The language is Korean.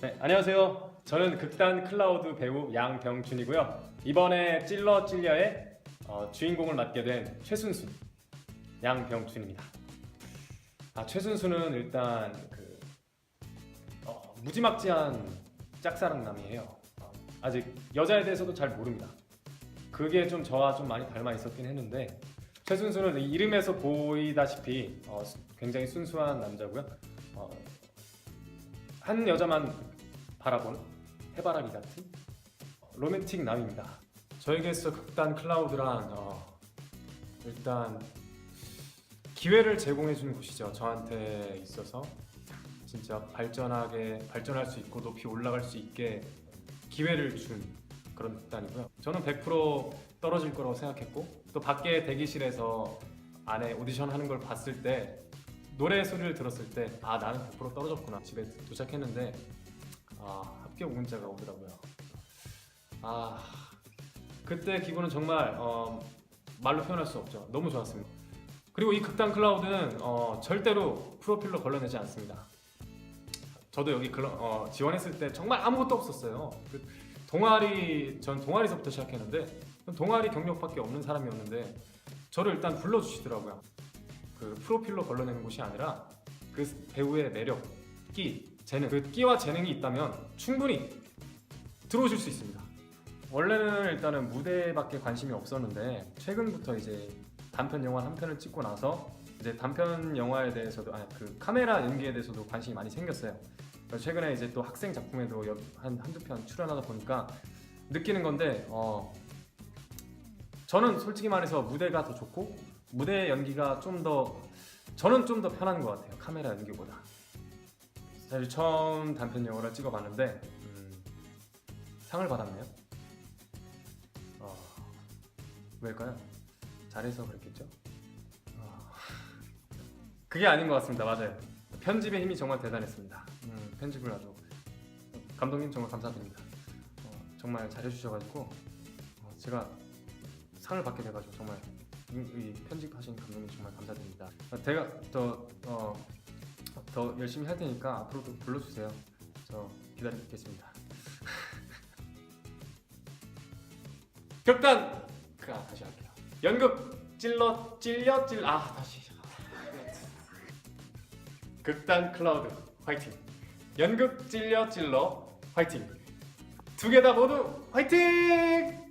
네, 안녕하세요. 저는 극단 클라우드 배우 양병준이고요. 이번에 찔러 찔려의 어, 주인공을 맡게 된 최순수 양병준입니다. 아 최순수는 일단 그 어, 무지막지한 짝사랑남이에요. 어, 아직 여자에 대해서도 잘 모릅니다. 그게 좀 저와 좀 많이 닮아 있었긴 했는데 최순수는 이 이름에서 보이다시피 어, 수- 굉장히 순수한 남자고요. 어, 한 여자만 바라보는 해바라기 같은 로맨틱 남입니다. 저에게서 극단 클라우드란 어, 일단 기회를 제공해 주는 곳이죠. 저한테 있어서 진짜 발전하게 발전할 수 있고 높이 올라갈 수 있게 기회를 준 그런 극단이고요. 저는 100% 떨어질 거라고 생각했고 또 밖에 대기실에서 안에 오디션 하는 걸 봤을 때 노래 소리를 들었을 때 아 나는 100% 떨어졌구나 집에 도착했는데 아 합격 문자가 오더라고요. 아 그때 기분은 정말 어, 말로 표현할 수 없죠. 너무 좋았습니다. 그리고 이 극단 클라우드는 어, 절대로 프로필로 걸러내지 않습니다. 저도 여기 글러- 어, 지원했을 때 정말 아무것도 없었어요. 그 동아리 전 동아리서부터 시작했는데 동아리 경력밖에 없는 사람이었는데 저를 일단 불러주시더라고요. 그 프로필로 걸러내는 곳이 아니라 그 배우의 매력, 끼, 재능 그 끼와 재능이 있다면 충분히 들어오실 수 있습니다. 원래는 일단은 무대밖에 관심이 없었는데 최근부터 이제 단편 영화 한 편을 찍고 나서 이제 단편 영화에 대해서도 아니 그 카메라 연기에 대해서도 관심이 많이 생겼어요. 최근에 이제 또 학생 작품에도 여- 한 한두 편 출연하다 보니까 느끼는 건데 어 저는 솔직히 말해서 무대가 더 좋고 무대 연기가 좀 더 저는 좀 더 편한 것 같아요 카메라 연기보다 사실 처음 단편 영화를 찍어봤는데 음, 상을 받았네요 어, 왜일까요? 잘해서 그랬겠죠? 어, 그게 아닌 것 같습니다 맞아요 편집의 힘이 정말 대단했습니다 음, 편집을 아주 감독님 정말 감사드립니다 어, 정말 잘해주셔가지고 어, 제가 상을 받게 돼가지고 정말 이, 이 편집하신 감독님 정말 감사드립니다. 어, 제가 더, 어, 더 열심히 할 테니까 앞으로도 불러주세요. 저 기다리겠습니다. 그, 아, 다시 할게요. 연극 찔러 찔려 찔 아, 다시. 극단 클라우드 화이팅! 연극 찔려 찔러 화이팅! 두 개 다 모두 화이팅!